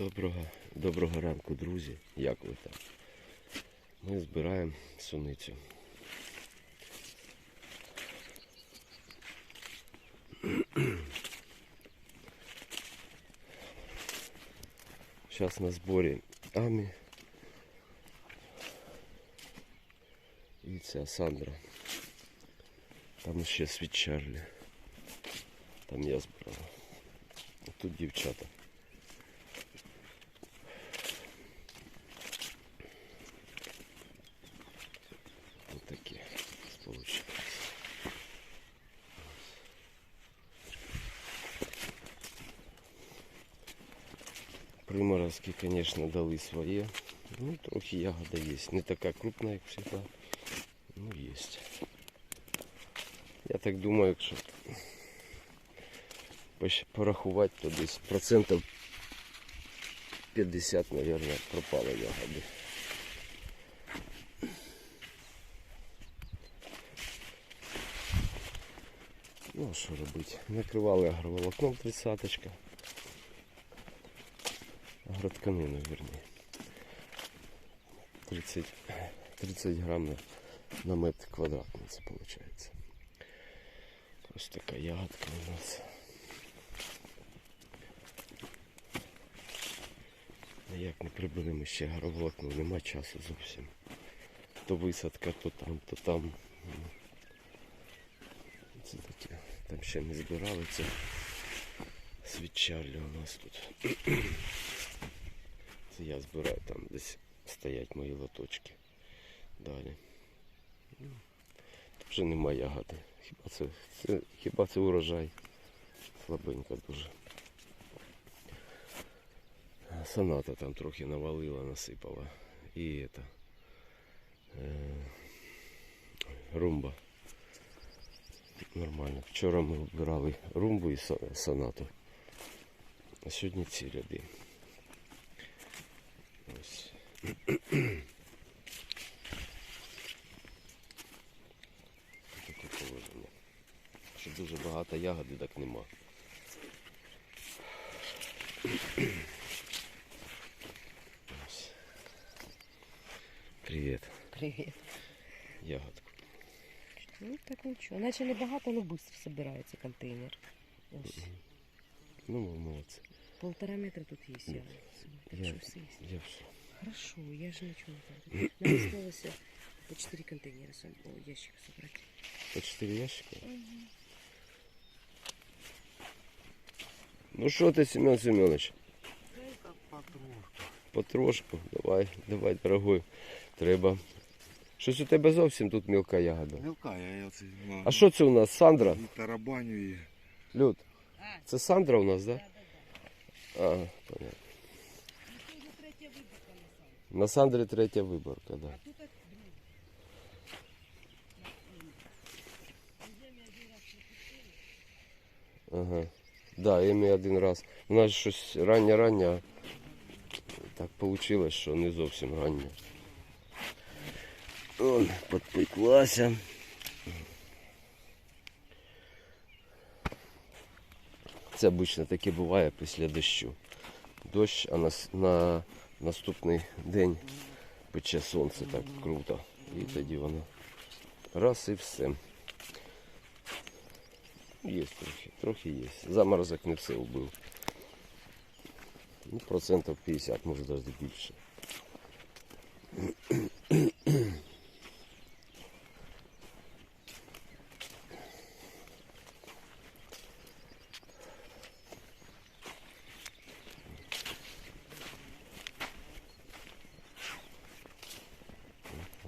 Доброго, доброго ранку, друзі. Як ви там? Ми збираємо суницю. Зараз на зборі Амі. І ця Сандра. Там ще світ Чарлі. Там я збирав. Тут дівчата. Ось такі сполучення. Приморозки, конечно, дали своє. Ну, трохи ягода є. Не така крупна, як всегда. Ну, є. Я так думаю, якщо порахувати, то десь процентів 50, мабуть, пропало ягоди. Ну, а що робити? Накривали агроволокном 30-очка. Агротканину, верні. 30, 30 грам на, метр квадратний це виходить. Ось така ягодка у нас. Ніяк не приберемо ще агроволокно, нема часу зовсім. То висадка, то там, то там. Це таке. Там ще не збирали це свічарлі у нас тут. Це я збираю там десь стоять мої лоточки. Далі. Ну, Тут вже немає ягоди. Хіба це, це, хіба це урожай? Слабенько дуже. Соната там трохи навалила, насипала. І это, е, румба. Нормально. Вчора ми вбирали румбу і со- сонату. А сьогодні ці ряди. Ось. Таке положення. Що дуже багато ягоди, так нема. Ось. Привіт, Привіт. ягодку. Ну так нічого. Наче небагато, але швидко збирається контейнер. Ось. Ну, молодці. Полтора метра тут є. Я, Я, є. я все. Хорошо, я ж нічого не знаю. Нам осталося по 4 контейнера сам о, ящик собрать. По 4 ящика. Ну що ти, Семен Семенович? Потрошку. Давай, давай, дорогой. Треба. Щось у тебе зовсім тут мілка ягода. Мілка, я, я це А що це у нас? Сандра? тарабаню Люд. Це Сандра у нас, так? Да? Ага, понятно. На Сандрі третя виборка. Да. Ага. Да, Емі один раз. У нас щось раннє-раннє. а Так вийшло, що не зовсім раннє. Он підпеклася. Це обично таке буває після дощу. Дощ, а на, на наступний день пече сонце так круто. І тоді воно раз і все. Є трохи, трохи є. Заморозок не все вбив. Ну, процентів 50, може навіть більше.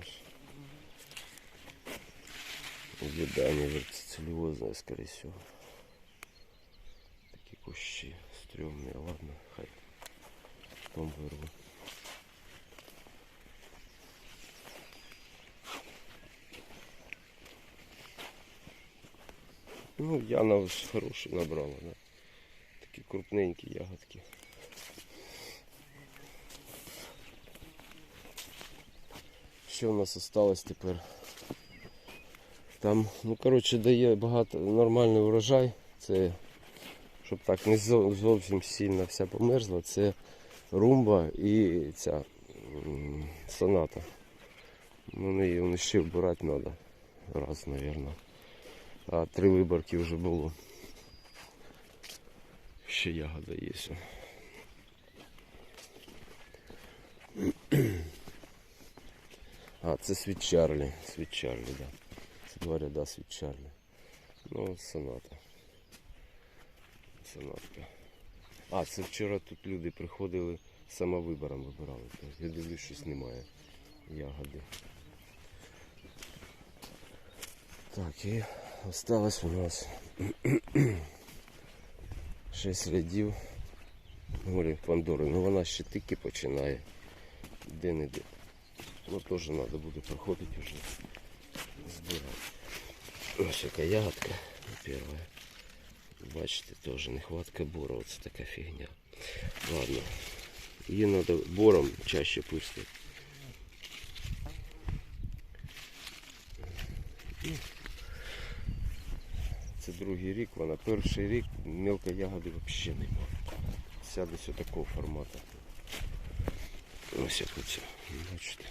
Ось. Видание верцелиозное, скорее всего. Такие кущи стрёмные. Ладно, хай. Потом вырву. Ну, Яна ось хороший набрала, да. Такі крупненькі ягодки. Що в нас осталось тепер? там, ну коротше, дає багато нормальний урожай. Це, щоб так не зовсім сильно вся померзла, це румба і ця соната. Ну, вони ще вбирати треба. Раз, мабуть. А три виборки вже було. Ще ягода є. А, це світ Чарлі. Світ Чарлі, да. Два ряда світ Ну, соната. Сонатка. А, це вчора тут люди приходили самовибором вибирали. Я дивлюсь, щось немає ягоди. Так, і осталось у нас 6 рядів. Говорю, Пандори, ну вона ще тільки починає. Де не де. Ну теж треба буде проходити вже. Збирати. Ось яка ягодка перша. Бачите, теж нехватка бора, оце така фігня. Ладно. Її треба бором чаще пустити. Це другий рік, вона перший рік мелкої ягоди взагалі немає. Вся десь такого формату. Ось як оце. Бачите.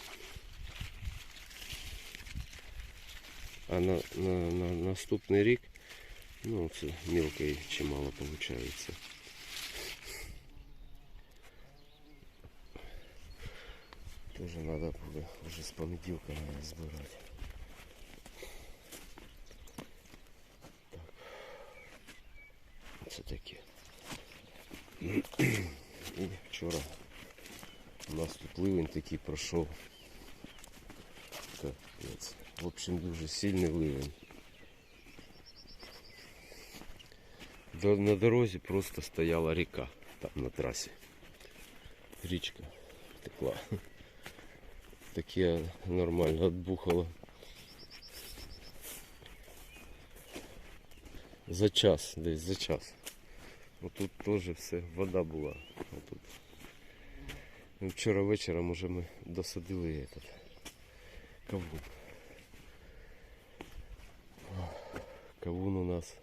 А на, на, на наступний рік, ну це мелкої чимало виходить. Тоже треба буде вже з понеділка наверное, збирати. Так. Це таке. І вчора у нас тут ливень такий пройшов. Капець. В общем, дуже сильний ливень. На дорозі просто стояла ріка там на трасі. Річка текла. Таке нормально отбухало. За час, десь за час. Отут теж все, вода була. Отут. Ну, Вчора вечором уже ми досадили этот кавун. Кавун у нас.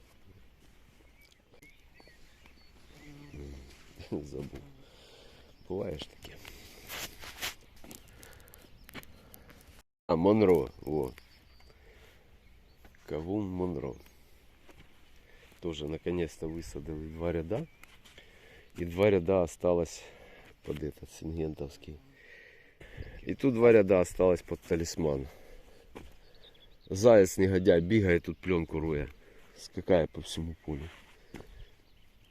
Буває ж таке. А, Монро, во. Кавун Монро. Тоже наконец-то высадили два ряда. И два ряда осталось под этот сингентовский. И тут два ряда осталось под талисман. Заяц негодяй бігає, тут пленку рує. Скакає по всьому полю.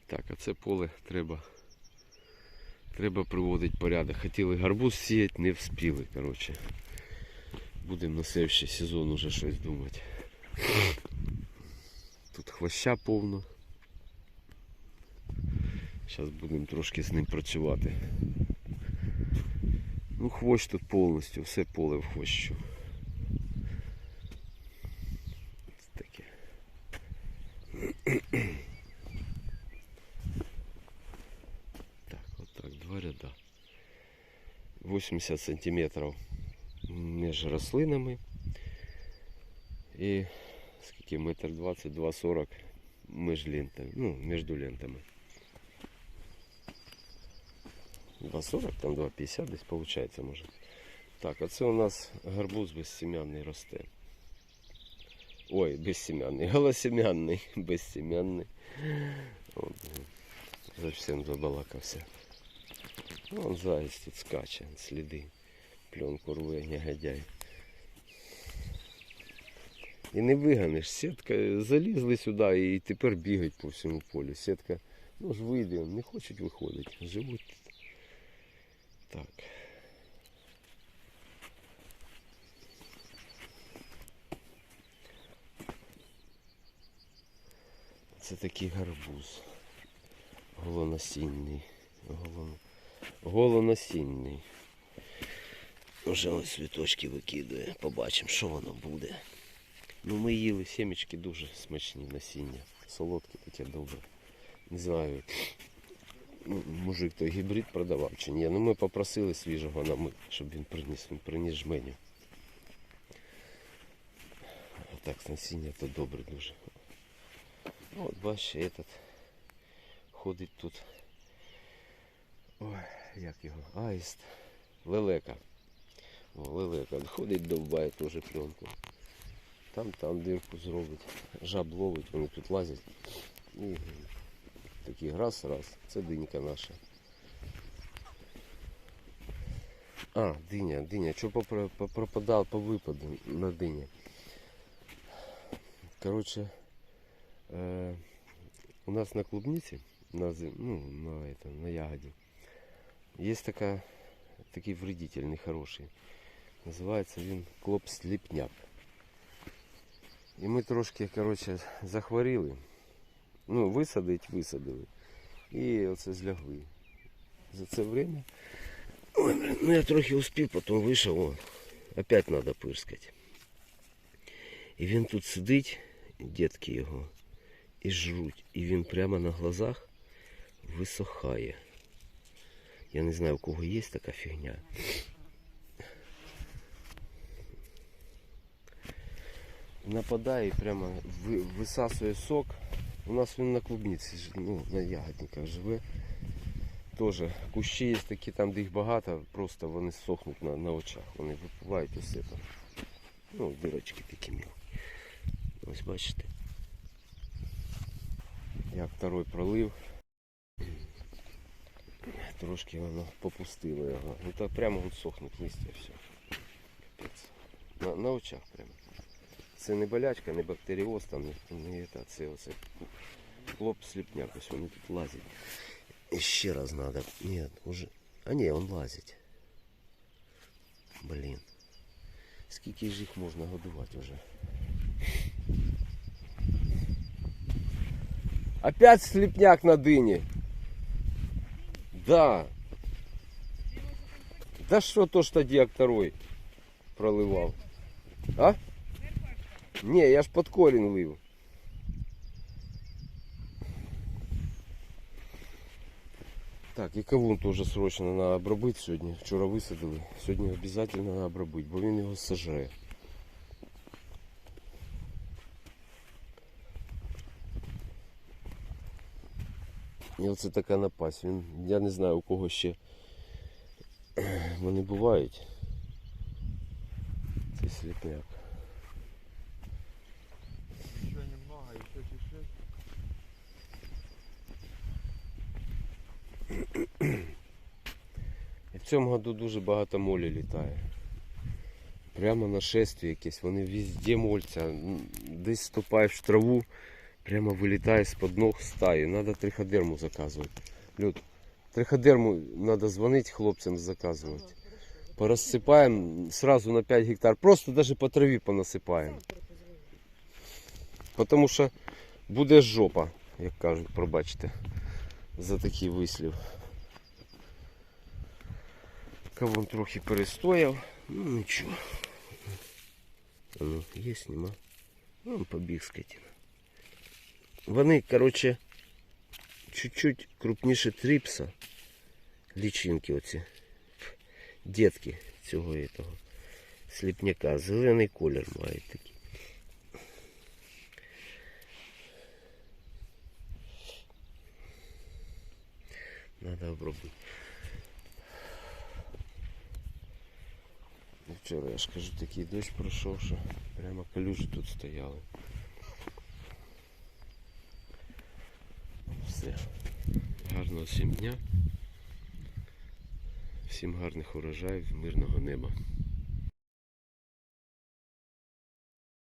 Так, а це поле треба. Треба приводити порядок. Хотіли гарбуз сіяти, не вспіли, коротше. Будемо на следующий сезон уже щось думати. Тут хвоща повно. Зараз будемо трошки з ним працювати. Ну, хвощ тут повністю, все поле в хвощу. 80 сантиметров між рослинами. І скільки метр 20, 2,40 між лентами. Ну, між лентами. 2,40, там 2,50 десь виходить, може. Так, а це у нас гарбуз безсім'яний росте. Ой, безсім'яний, голосім'яний, безсім'яний. От, Зовсім забалакався. Вон заяць тут скаче, сліди. Пленку рве, негодяй. І не виганеш. Сітка залізли сюди і тепер бігають по всьому полю. Сітка, ну ж вийде, не хочуть виходити. Живуть. тут. Так. Це такий гарбуз. Голоносінний. Голон... Голоносінний. Вже ось цвіточки викидує. Побачимо, що воно буде. Ну ми їли сімечки дуже смачні насіння. Солодке таке добре. Не знаю. Ну, мужик той гібрид продавав чи ні. Ну ми попросили свіжого нам, щоб він приніс, він приніс жменю. А так насіння то добре дуже. От бачите, этот ходить тут. Ой. Як його, аїст, лелека. О, лелека. Ходить довбає теж пленку. Там, там дирку зробить. Жаб ловить, вони тут лазять. І такий раз, раз. Це динька наша. А, диня, диня. Що попропадав по випаду на дині? Коротше, е, у нас на клубниці, на, ну, на, это, на ягоді, є така, такий вредитель нехороший. Називається він клоп-сліпняк. І ми трошки, коротше, захворіли. Ну, висадить, висадили. І оце злягли. За це время. Ой, ну я трохи успів, потім вийшов, о, опять треба пирскати. І він тут сидить, дітки його, і жруть. І він прямо на глазах висохає. Я не знаю, у кого є така фігня. Нападає прямо висасує сок. У нас він на клубниці, ну, на ягодниках живе. Тоже кущі є такі там, де їх багато, просто вони сохнуть на, на очах. Вони випивають усе там. Ну, дирочки такі мілкі. Ось бачите. Я второй пролив. Трошки воно попустило його. Ну так прямо от сохнуть листя все. Капець. На, на очах прямо. Це не болячка, не бактеріоз, там, не, не це, це оце хлоп сліпняк, ось вони тут лазять. І ще раз надо. Ні, уже. А ні, он лазить. Блін. Скільки ж їх можна годувати вже? Опять слепняк на дыне. Да. Да що то ж тоді як второй проливав? А? Ні, я ж під корінь лив. Так, і кавун теж срочно треба обробити сьогодні. Вчора висадили. Сьогодні обов'язково треба обробити, бо він його сажає. І оце така напасть. Він, я не знаю у кого ще вони бувають. Цей сліпняк. Еще немного, еще чуть-чуть. І в цьому году дуже багато молі літає. Прямо нашествие якесь, вони везде мольця. Десь ступаєш в траву, прямо вилітає з-под ног стаї. Треба триходерму заказувати. Люд, триходерму треба дзвонити хлопцям заказувати. Порозсипаємо сразу на 5 гектар. Просто навіть по траві понасипаємо. Тому що буде жопа, як кажуть, пробачте, за такий вислів. Кавун трохи перестояв. Ну нічого. А ну, є, нема. Ну, побіг скотина. Вони, коротше, чуть-чуть крупніше тріпса. Лічинки оці. Дітки цього этого сліпняка. Зелений колір мають такий. Надо обробити. Вчора я ж кажу, такий дощ пройшов, що прямо калюжі тут стояли. Все. Гарного всім дня. Всім гарних урожаїв, мирного неба.